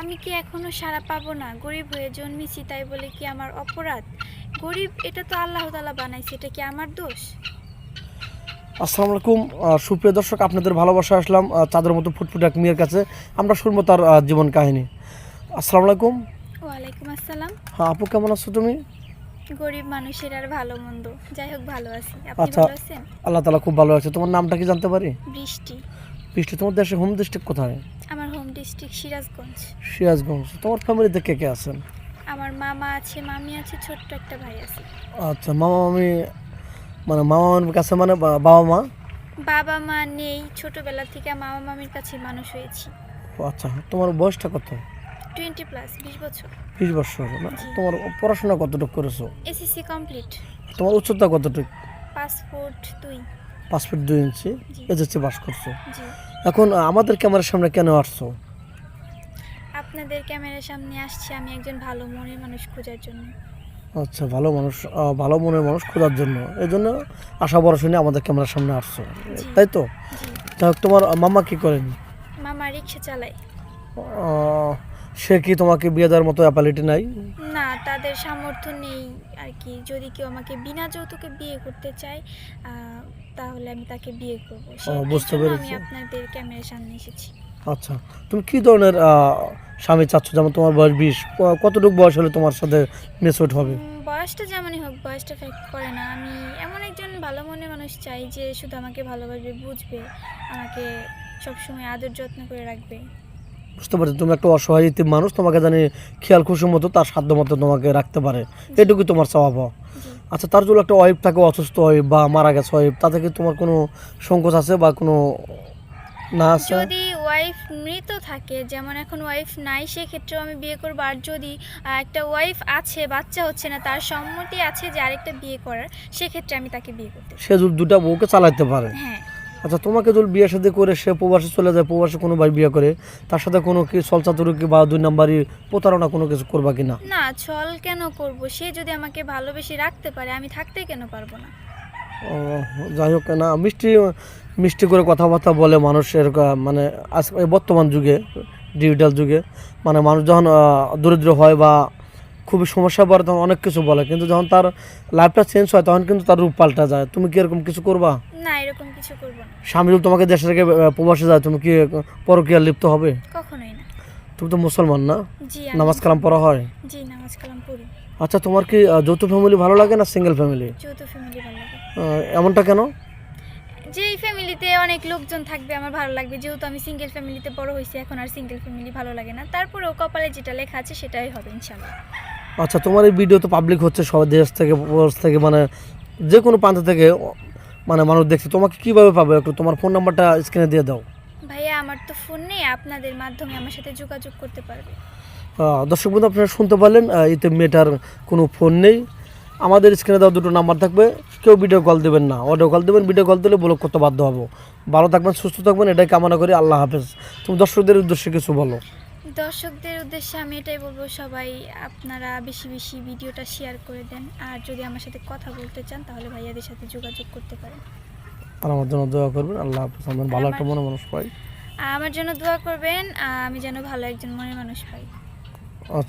আমি কি এখনও সারা পাবো না? গরিব হয়ে জন্মেছি তাই বলে কি আমার অপরাধ? গরিব এটা তো আল্লাহ তালা বানাইছে এটা কি আমার দোষ? আসসালামু আলাইকুম। সুপ্রিয় দর্শক আপনাদের ভালোবাসা আসলাম চাঁদের মতো ফুটফুটে এক মেয়ের কাছে। আমরা শুনব তার জীবন কাহিনী। আসসালামু আলাইকুম। ওয়ালাইকুম আসসালাম। হ্যাঁ আপু কেমন আছো তুমি? গরিব মানুষের আর ভালো মন্দ। যাই হোক ভালো আছি। আপনি আচ্ছা। ভালো আছেন? আল্লাহ তালা খুব ভালো আছে। তোমার নামটা কি জানতে পারি? বৃষ্টি। বৃষ্টি তোমার দেশে হোম ডিস্ট্রিক্ট কোথায়? ডিস্ট্রিক্ট সিরাজগঞ্জ। সিরাজগঞ্জ। তোমার ফ্যামিলিতে কে কে আছেন? আমার মামা আছে মামি আছে ছোট্ট একটা ভাই আছে। আচ্ছা মামা মামি মানে মামা মামির কাছে মানে বা- বাবা মা? বাবা মা নেই ছোটবেলা থেকে মামা মামির কাছে মানুষ হয়েছি। ও আচ্ছা তোমার বয়সটা কত? টোয়েন্টি প্লাস বিশ বছর। বিশ বছর না? তোমার পড়াশোনা কতটুকু করেছ? SSC complete. তোমার উচ্চতা কতটুকু? পাসপোর্ট দুই। পাঁচ ফিট দুই ইঞ্চি? এসএসসি পাস করছ? জি। এখন আমাদের ক্যামেরার সামনে কেন আসছো? আপনাদের ক্যামেরার সামনে আসছি আমি একজন ভালো মনের মানুষ খোঁজার জন্য। আচ্ছা ভালো মানুষ ভালো মনের মানুষ খোঁজার জন্য। এই জন্য আশা বড় শুনে আমাদের ক্যামেরার সামনে আসছো। তাই তো? যাই তোমার মামা কি করেন? মামা রিক্সা চালায়। সে কি তোমাকে বিয়ে দেওয়ার মতো অ্যাপালিটি নাই? না তাদের সামর্থ্য নেই আর কি। যদি কেউ আমাকে বিনা যৌতুকে বিয়ে করতে চায় তাহলে আমি তাকে বিয়ে করব। বুঝতে জন্য আমি পেরেছি। আপনাদের ক্যামেরার সামনে এসেছি। আচ্ছা তুমি কি ধরনের আহ, স্বামী চাচ্ছ? যেমন তোমার বয়স বিশ কতটুকু বয়স হলে তোমার সাথে মেসোট হবে? বয়সটা যেমনই হোক বয়সটা ফ্যাক্ট করে না। আমি এমন একজন ভালো মনের মানুষ চাই যে শুধু আমাকে ভালোবাসবে বুঝবে আমাকে সবসময় আদর যত্ন করে রাখবে। বুঝতে পারছি তুমি একটা অসহায় মানুষ তোমাকে জানি খেয়াল খুশি মতো তার সাধ্য মতো তোমাকে রাখতে পারে। এটুকুই তোমার স্বভাব। আচ্ছা তার জন্য একটা ওয়াইফ থাকে অসুস্থ ওয়াইফ বা মারা গেছে ওয়াইফ তাতে কি তোমার কোনো সংকোচ আছে বা কোনো না আছে? যদি ওয়াইফ মৃত থাকে যেমন এখন ওয়াইফ নাই সেক্ষেত্রেও আমি বিয়ে করব। আর যদি একটা ওয়াইফ আছে বাচ্চা হচ্ছে না তার সম্মতি আছে যে আরেকটা বিয়ে করার সেক্ষেত্রে আমি তাকে বিয়ে করতে সে যদি দুটা বউকে চালাতে পারে? হ্যাঁ। আচ্ছা তোমাকে যদি বিয়ে সাথে করে সে প্রবাসে চলে যায় প্রবাসে কোনো ভাই বিয়ে করে তার সাথে কোনো কি সলচাতুরকি বা দুই নাম্বারই প্রতারণা কোনো কিছু করবা কি না না ছল কেন করব? সে যদি আমাকে ভালোবেসে রাখতে পারে আমি থাকতে কেন পারব না? যাই হোক না মিষ্টি মিষ্টি করে কথাবার্তা বলে মানুষ এরকম মানে আজ বর্তমান যুগে ডিজিটাল যুগে মানে মানুষ যখন দরিদ্র হয় বা খুবই সমস্যা পড়ে তখন অনেক কিছু বলে কিন্তু যখন তার লাইফটা চেঞ্জ হয় তখন কিন্তু তার রূপ পাল্টা যায়। তুমি কি এরকম কিছু করবা? না এরকম কিছু করব না। তোমাকে দেশে থেকে প্রবাসে যায় তুমি কি পরকীয়া লিপ্ত হবে? কখনোই না। তুমি তো মুসলমান না? জি নামাজ কালাম পড়া হয়? জি নামাজ কালাম পড়ি। আচ্ছা তোমার কি যৌথ ফ্যামিলি ভালো লাগে না সিঙ্গেল ফ্যামিলি যৌথ ফ্যামিলি ভালো লাগে। এমনটা কেন? যেই ফ্যামিলিতে অনেক লোকজন থাকবে আমার ভালো লাগবে। যেহেতু আমি সিঙ্গেল ফ্যামিলিতে বড় হয়েছি এখন আর সিঙ্গেল ফ্যামিলি ভালো লাগে না। তারপরেও কপালে যেটা লেখা আছে সেটাই হবে ইনশাল্লাহ আচ্ছা তোমার এই ভিডিও তো পাবলিক হচ্ছে সব দেশ থেকে প্রবাস থেকে মানে যে কোনো প্রান্ত থেকে মানে মানুষ দেখছে। তোমাকে কীভাবে পাবে? একটু তোমার ফোন নাম্বারটা স্ক্রিনে দিয়ে দাও। ভাইয়া আমার তো ফোন নেই আপনাদের মাধ্যমে আমার সাথে যোগাযোগ করতে পারবে। দর্শক বন্ধু আপনারা শুনতে পারলেন এতে মেয়েটার কোনো ফোন নেই। আমাদের স্ক্রিনে দেওয়া দুটো নাম্বার থাকবে। কেউ ভিডিও কল দেবেন না। অডিও কল দেবেন ভিডিও কল দিলে ব্লক করতে বাধ্য হব। ভালো থাকবেন সুস্থ থাকবেন এটাই কামনা করি। আল্লাহ হাফেজ। তুমি দর্শকদের উদ্দেশ্যে কিছু বলো। দর্শকদের উদ্দেশ্যে আমি এটাই বলব সবাই আপনারা বেশি বেশি ভিডিওটা শেয়ার করে দেন। আর যদি আমার সাথে কথা বলতে চান তাহলে ভাইয়াদের সাথে যোগাযোগ করতে পারেন। আর আমার জন্য দোয়া করবেন। আল্লাহ হাফেজ। আমার ভালো একটা মনে মানুষ পাই। আমার জন্য দোয়া করবেন আমি যেন ভালো একজন মনের মানুষ পাই।